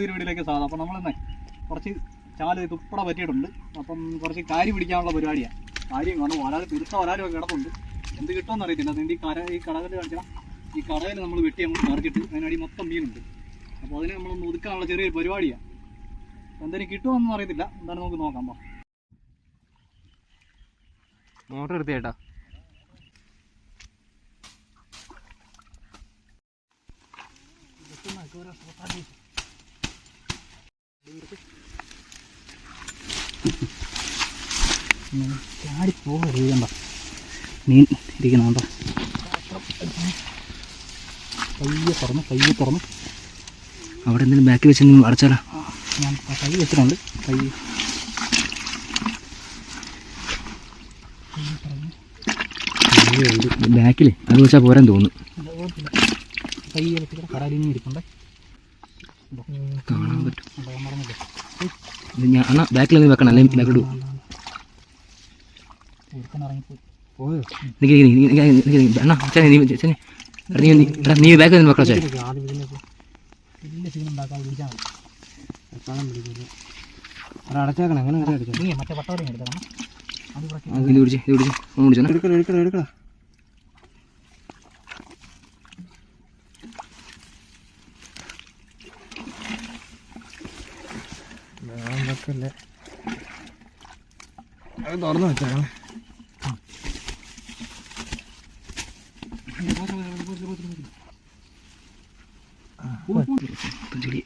പുതിയൊരു വീഡിയോയിലേക്ക് സ്വാഗതം അപ്പോൾ നമ്മളിന്ന് കുറച്ച് ചാൽ തുപ്പട പറ്റിയിട്ടുണ്ട്. അപ്പം കുറച്ച് കാരി പിടിക്കാനുള്ള പരിപാടിയാണ് കാര്യം കാണും. വരാൽ തീർത്ത വരാലും ഒക്കെ കിടപ്പുണ്ട്. എന്ത് കിട്ടുമെന്ന് അറിയത്തില്ല. അതിന്റെ ഈ കര ഈ കടകൾ കാണിച്ചാൽ ഈ കടയിൽ നമ്മൾ വെട്ടി നമ്മൾ നിറച്ചിട്ട് അതിനടി മൊത്തം മീനുണ്ട്. അപ്പോൾ അതിനെ നമ്മളൊന്ന് ഒതുക്കാനുള്ള ചെറിയൊരു പരിപാടിയാണ് എന്തെങ്കിലും കിട്ടുമെന്നൊന്നും അറിയത്തില്ല. എന്തായാലും നമുക്ക് നോക്കാം. അപ്പം മോട്ടർ എടുത്ത് ചേട്ടാ ചാടി പോകണ്ട മീൻ ഇരിക്കുന്നുണ്ടോ കയ്യെ തുറന്ന് കയ്യെ തുറന്ന്. അവിടെ എന്തെങ്കിലും ബാക്കി വെച്ച് അടച്ചാലോ? ഞാൻ കൈ വെച്ചിട്ടുണ്ട്. കൈ. ബാക്കിൽ അത് വെച്ചാൽ പോരാൻ തോന്നുന്നു. കൈ വെച്ചിട്ട് കടലിൽ ഇരിപ്പുണ്ട്. കാണാൻ പറ്റും. ഇത് ഞാൻ അണ്ണാ ബാക്കിൽ നിന്ന് വെക്കണം അല്ലെങ്കിൽ ബാക്കിൽ ഇടും. അണ്ണാ നീ ബാക്കിൽ നിന്ന് വെക്കണം ചേച്ചി അടച്ചേക്കണം. അങ്ങനെ വരെ അടിക്കണം മറ്റേ പട്ടവരെ എടുക്കണം അത് ഇത് പിടിച്ച് ഇത് പിടിച്ചാ. എടുക്കണം എടുക്കണം എടുക്കണം? വെക്കല്ലേ അത് തുറന്നു വെച്ചേക്കണം. ചെടി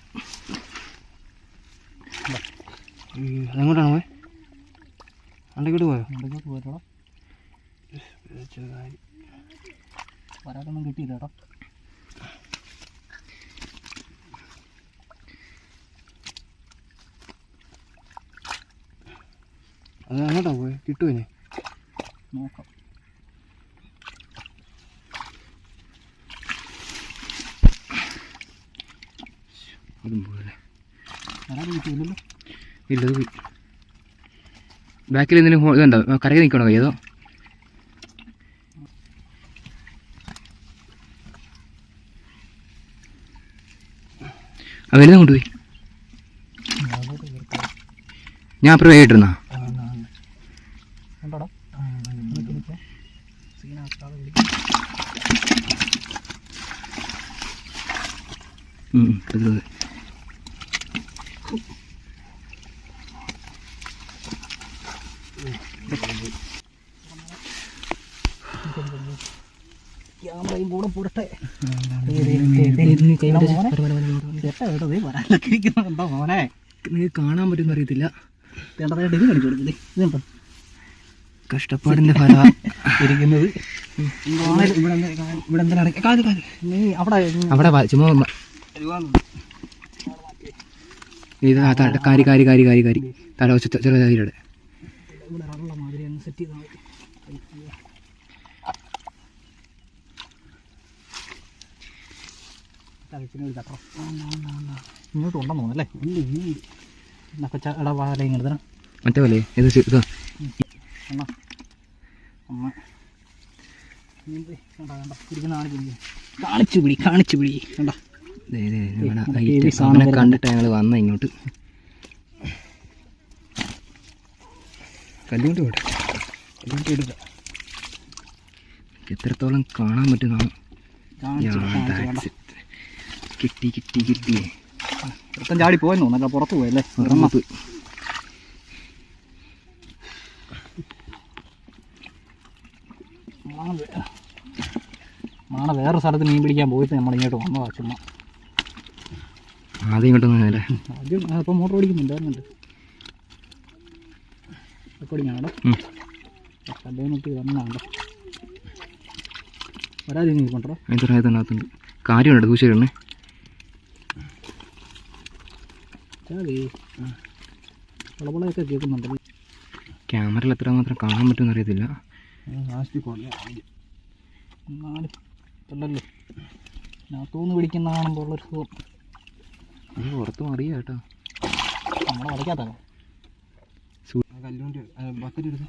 അതെങ്ങോട്ടാണ് പോയി? അണ്ടക്കോട്ട് പോയോ? ഇടയ്ക്കോട്ട് പോയിട്ടോ വരാതൊന്നും കിട്ടിയില്ല കേട്ടോ. അത് അങ്ങോട്ടാ പോയി കിട്ടുവിനെ നോക്കാം. അതും പോയല്ലേ. വരാതെ കിട്ടിയില്ലല്ലോ ഇല്ല അത് പോയി. ബാക്കിൽ എന്തെങ്കിലും ഇതുണ്ടോ? കരകി നിൽക്കണോ ഏതോ ആ കൊണ്ടുപോയി ഞാൻ അപ്പുറം വേഗിട്ടിരുന്നാ ക്യാമറയും കൂടെ കേട്ടോ മോനെ. നിങ്ങൾക്ക് കാണാൻ പറ്റുമെന്ന് അറിയത്തില്ല. ഇത് കാണിച്ചു കൊടുക്കുന്നത് ഇതുണ്ടോ കഷ്ടപ്പാടിന്റെ ഫല ഇരിക്കുന്നത്. ഇവിടെ ഇവിടെ അവിടെ ചുമ്മാ ഇത് കാരി കാരി കാരി കാരി കാരി. തല വെച്ച് ചെറിയ കാരിയുടെ ഇങ്ങോട്ട് ഉണ്ടെന്ന് വാല തരാം മറ്റേ പോലെ ഇത് ഇതാ. അമ്മ കാണിച്ചു പിടി കാണിച്ചു പിടി. കണ്ട? അവനെ കണ്ടിട്ട് ഞങ്ങൾ വന്ന ഇങ്ങോട്ട്. കല്ലുകൊണ്ട് പോട്ടെ. കല്ലുകൊണ്ട് എടുക്കാം എത്രത്തോളം കാണാൻ പറ്റുന്നതാണ്. കിട്ടി കിട്ടി കിട്ടി. ഒരുത്തൻ ചാടി പോയെന്ന് നല്ല പുറത്ത് പോയല്ലേ ഒരെണ്ണം പോയി. മാണ വേറെ സ്ഥലത്ത് മീൻ പിടിക്കാൻ പോയിട്ട് നമ്മൾ ഇങ്ങോട്ട് വന്നതാ ചുമ്മാ. ആദ്യം ഇങ്ങോട്ട് നേരെ ആദ്യം അപ്പോൾ മോട്ടർ ഓടിക്കുന്നുണ്ടായിരുന്നുണ്ട് റെക്കോർഡിങ്ങാണോ വരാതെ നീ കൊണ്ടോ അതിന്റെ അതിനകത്തുണ്ട് കാര്യമുണ്ട് വളവളയൊക്കെ കേൾക്കുന്നുണ്ട്. ക്യാമറയിൽ എത്രമാത്രം കാണാൻ പറ്റുമെന്ന് അറിയത്തില്ല. എന്നാലും അല്ലല്ലോ ഇതിനകത്തുനിന്ന് പിടിക്കുന്ന കാണുമ്പോൾ ഉള്ളൊരു സുഖം. നീ പുറത്ത് മറിയ കേട്ടോ. നമ്മൾ വലയ്ക്കാത്തല്ലോ ആ കല്ലുകൊണ്ട് ബക്കറ്റ് എടുത്ത്.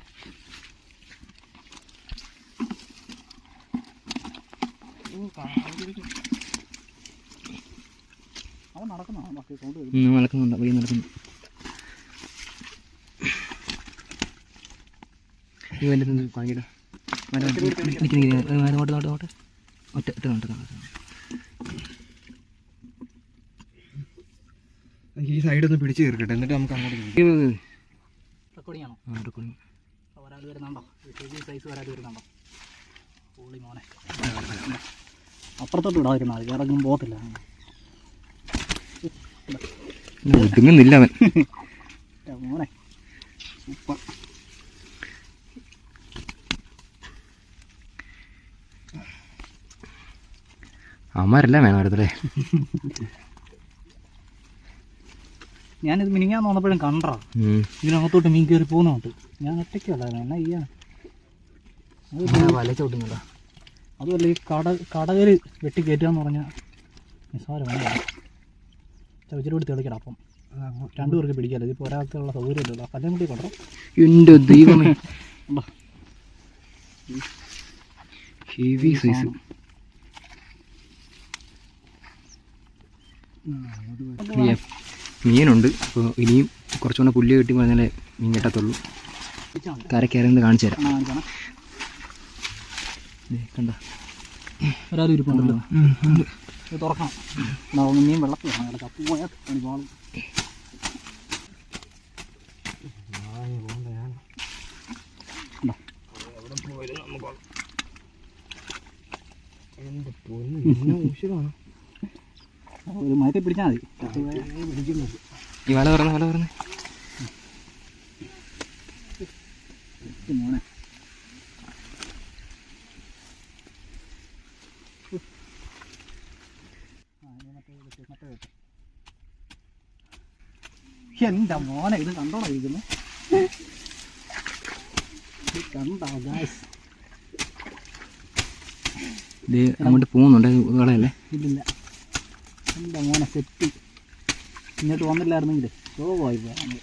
അവൻ നടക്കുന്നതാണ് ബാക്കി സൗണ്ട് നടക്കുന്നുണ്ട്. വഴി നടക്കുന്നു ഇവന്റെ മരം കാണിക്കട്ടോ നോട്ട് ഒറ്റ ഒറ്റ ഈ സൈഡ് ഒന്ന് പിടിച്ച് തീർക്കട്ടെ എന്നിട്ട് നമുക്ക് അങ്ങോട്ട്. റെക്കോർഡിംഗ് ആണോ വരുന്നുണ്ടോ? ചെറിയ സൈസ് വരാതെ വരുന്നുണ്ടോ? മോനെ. അപ്പുറത്തോട്ട് വിടാതിരുന്ന ഇറങ്ങും പോകത്തില്ല. ഒതുങ്ങുന്നില്ല അവൻ. മോനെ. സൂപ്പർ. അമ്മരെല്ലാം വേണം അടുത്തല്ലേ? ഞാനിത് മിനിങ്ങാന്ന് വന്നപ്പോഴും കണ്ടാ ഉം. ഇതിനകത്തോട്ട് മീൻ കയറി പോകുന്നുണ്ട് ഞാൻ ഒറ്റയ്ക്കല്ലായിരുന്നു എന്നാ ചെയ്യാ? ഞാൻ വല അതുമല്ല ഈ കട കടകര് വെട്ടി കയറ്റുക പറഞ്ഞാൽ നിസ്സാരമാണ് ചവിച്ചിരി കൂടി തെളിക്കണം അപ്പം. രണ്ടുപേർക്ക് പിടിക്കാമല്ലോ ഇതിപ്പോൾ ഒരാൾക്കുള്ള സൗകര്യമില്ലല്ലോ കല്ലും കൂടി കൊണ്ടോ എന്റെ ദൈവമേ? Heavy size. മീനുണ്ട്. അപ്പോൾ ഇനിയും കുറച്ചുകൂടെ പുല്ല് കെട്ടി പറഞ്ഞാലേ മീൻ കെട്ടത്തുള്ളൂ. കരക്കയറുന്നത് കാണിച്ചു തരാം. ദേ, കണ്ടോ? ഇരിപ്പുണ്ടല്ലോ. തുറക്കണം. ഇനിയും വെള്ളത്തിൽ പോയാൽ പണിപാളും എന്റെ പൊന്ന് ഉശിരാണ് ഒരു മയത്തിൽ പിടിച്ചാൽ മതി. ഈ വല പറഞ്ഞ വല ഇത് മോനെ. എന്താ മോനെ ഇത് കണ്ടോളാം ഇരിക്കുന്നു? കണ്ടോ ഗായ്സ് ഇത് അങ്ങോട്ട് പോകുന്നുണ്ട് വളയല്ലേ? കളയല്ലേ ഇല്ലില്ല. എന്താ മോനെ സെറ്റ്. ഇങ്ങോട്ട് വന്നില്ലായിരുന്നെങ്കിൽ ഓ പോയി പോയി.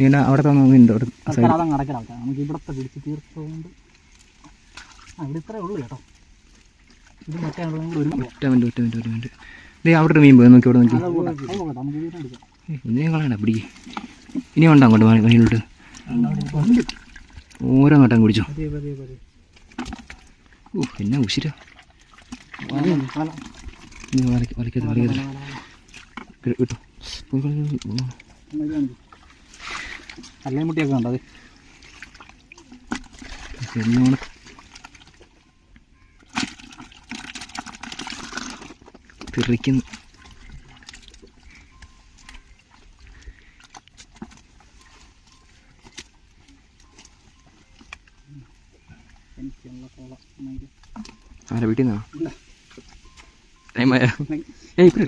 എന്നാ അവിടെ തന്നെ അതങ്ങ് അടയ്ക്കണം നമുക്ക് ഇവിടത്തെ പിടിച്ച് തീർച്ചതുകൊണ്ട് ആ ഇവിടെ ഇത്രേ ഉള്ളൂ കേട്ടോ. ഇത് മറ്റേ ഒരു ഒറ്റ മിനിറ്റ് ഒറ്റ മിനിറ്റ് ദേ അവിടെ മീൻ പോയി. നോക്കി അവിടെ നോക്കി. കളയണ്ട പിടിക്ക്. ഇനി ഉണ്ടോ അങ്ങോട്ട് വഴി- വഴിയിലോട്ട്? ഓരോ നോട്ടം കുടിച്ചോ. ഓ എന്നാ ഉശിര വല, വല, നീ വലയ്ക്ക് വലയ്ക്കരുത് വലയ്ക്കരുത് വല, വല. ഇ- ഇട്ടോ പോയി കളി, കളി, കളി. ഓ. എന്നാ ഇത് കാണിക്ക്. അല്ലേം മുട്ടിയൊക്കെ ഉണ്ടോ അത് എന്നോണം തെറിക്കുന്നു ആരാ വീട്ടിൽ നിന്നാ ഇല്ല. ടൈം ആയ ഏയ് ഇപ്പം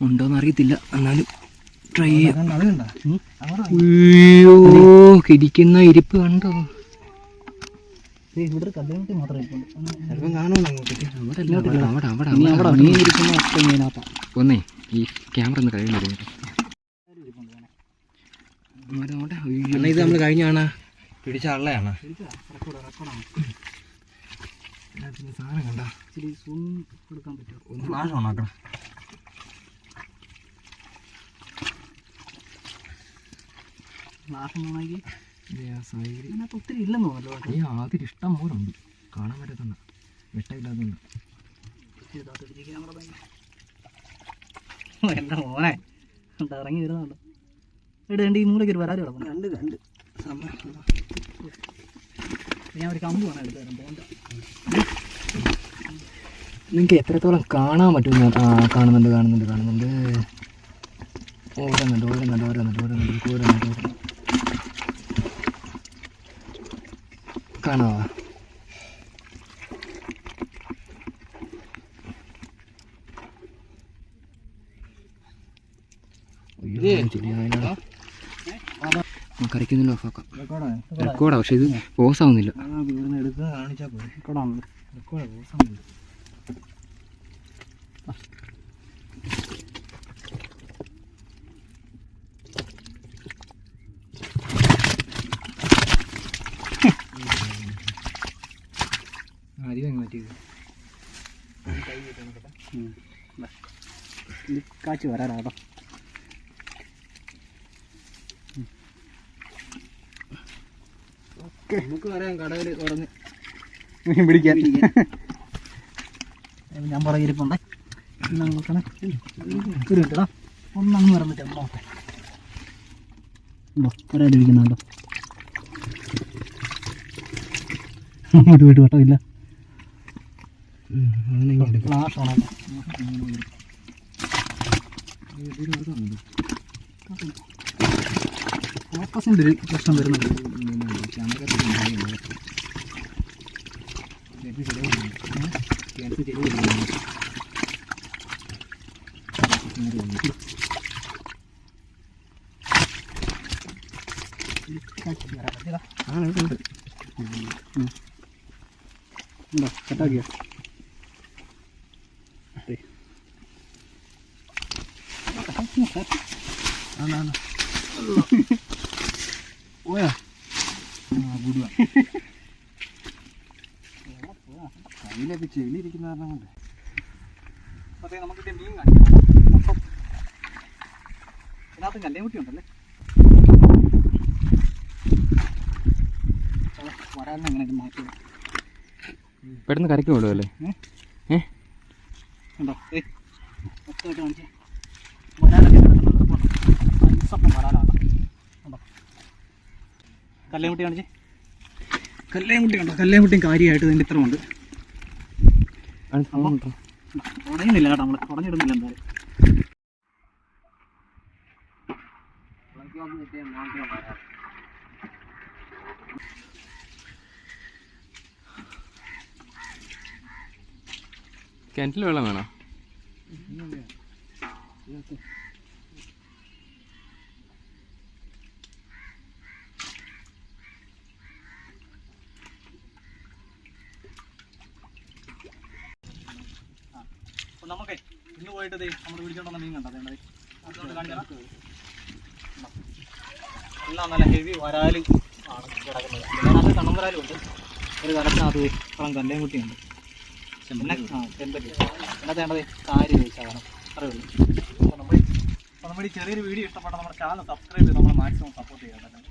ഉണ്ടോന്ന് അറിയത്തില്ല. എന്നാലും ട്രൈ അയ്യോ ഇരിക്കുന്ന ഇരിപ്പ് കണ്ടോ? ഇവിടെ ഒരു മാത്രമേ അങ്ങോട്ട് അവിടെ. ഇരിക്കുന്ന മീനകത്താ. ഒന്നേ. ഈ ക്യാമറ ഒന്ന് ഇങ്ങനെ. അണ്ണാ ഇത് നമ്മൾ കഴിഞ്ഞാണ് പിടിച്ച അള്ളയാണ്. സാധനം കണ്ട ഇച്ചിരി സൂം കൊടുക്കാൻ പറ്റുമോ ഒന്ന് ഫ്ലാഷ് ഓണാക്കണം ഫ്ലാഷ് ഓണാക്കി അതിനകത്ത് ഒത്തിരി ഇല്ലെന്ന്. ഈ ആദ്യം ഇഷ്ടം പോലുണ്ട് ഉണ്ട് കാണാൻ പറ്റത്തുണ്ട് വെട്ടമില്ലാത്തതുണ്ട് ക്യാമറ. എന്റെ മോനെ ഇറങ്ങി വരുന്നുണ്ട്. എന്റെ ഈ മൂലയ്ക്ക് ഒരു വരാതി കിടക്കുന്നു കണ്ട് കണ്ട്. ഞാൻ ഒരു കമ്പ് വേണം എടുത്തു തരാം പോകണ്ട നിങ്ങൾക്ക് എത്രത്തോളം കാണാൻ പറ്റും കാണുന്നുണ്ട് കാണുന്നുണ്ട് കാണുന്നുണ്ട്? ഓരോന്നുണ്ട് ഓരോന്നുണ്ട് ഓരോന്നുണ്ട് ഓരോന്നുണ്ട് ഓരോന്നുണ്ട്. കാണാവാ അയ്യോ, ശരിയായില്ലടാ. കരയ്ക്കൊന്നും ഓഫാക്കാം റെക്കോർഡാ പക്ഷെ ഇത് പോസ് ആവുന്നില്ല. എടുക്കുക കാണിച്ചാൽ പോയി റെക്കോർഡാണല്ലോ റെക്കോർഡ് പോസാണ് അരിവങ്ങ് മാറ്റിയത് കാച്ചി വരാനാട്ടോ നമുക്ക് പറയാം കടയിൽ തുറന്ന്. മീൻ പിടിക്കാൻ. ഞാൻ പുറകിരിപ്പുണ്ടേ നോക്കണേ ഒരു കിട്ടടാ ഒന്നങ്ങ് പറഞ്ഞിട്ട് നോട്ടെ ഒരാടിരിക്കുന്നുണ്ടോ അങ്ങോട്ട് വീട്ട് കേട്ടോ ഇല്ല അങ്ങനെ എടുക്കാം. ഫ്ലാഷ് ആണല്ലോ ഫോക്കസിന്റെ ഒരു പ്രശ്നം വരുന്നുണ്ട്. ഉണ്ടോ കട്ടാക്കിയോ പോയാ കയ്യിലൊക്കെ ചെളി ഇരിക്കുന്ന കാരണം കൊണ്ട്. അതെ നമുക്ക് മീൻ കാണിക്കാം. മൊത്തം ഇതിനകത്ത് കല്ലേമുട്ടി ഉണ്ടല്ലേ? വരാൻ അങ്ങനെ മാറ്റി പെട്ടെന്ന് കരയ്ക്ക് വിടും അല്ലേ ഏ? ഉണ്ടോ? ഏ മൊത്തമായിട്ട് കാണിച്ചേ. വരാനൊക്കെ കിടക്കുന്ന കിടപ്പുണ്ട് ഐസപ്പം വരാനാണ്. ഉണ്ടോ? കല്ലേമുട്ടി കാണിച്ചേ. കല്ലേമുട്ടി ഉണ്ടോ കല്ലേമുട്ടിയും കാര്യമായിട്ട് ഇതിന്റെ ഇത്ര കേട്ടോ നമ്മൾ എന്തായാലും. കിണറ്റിൽ വെള്ളം വേണോ? അപ്പോൾ നമുക്കേ ഇന്ന് പോയിട്ട് ദേ നമ്മൾ പിടിച്ചോണ്ടുവന്ന മീൻ കണ്ടോ? അതേ അതുകൊണ്ട് എല്ലാം നല്ല ഹെവി വരാലും ആണ് കിടക്കുന്നത്. ഇതിനകത്ത് കണ്ണമ്പരാലും ഉണ്ട്. ഒരു കലത്തിനകത്ത് ഇത്രയും കല്ലേം കുട്ടിയുണ്ട്. പിന്നെ ആ ചെമ്പല്ലി അതിനകത്ത് വേണ്ടത് കാരി വെച്ചാണ് അത്രേ ഉള്ളൂ. അപ്പോൾ നമ്മൾ അപ്പോൾ നമ്മുടെ ഈ ചെറിയൊരു വീഡിയോ ഇഷ്ടപ്പെട്ട നമ്മുടെ ചാനൽ സബ്സ്ക്രൈബ് ചെയ്ത് നമ്മൾ മാക്സിമം സപ്പോർട്ട് ചെയ്യാൻ കേട്ടോ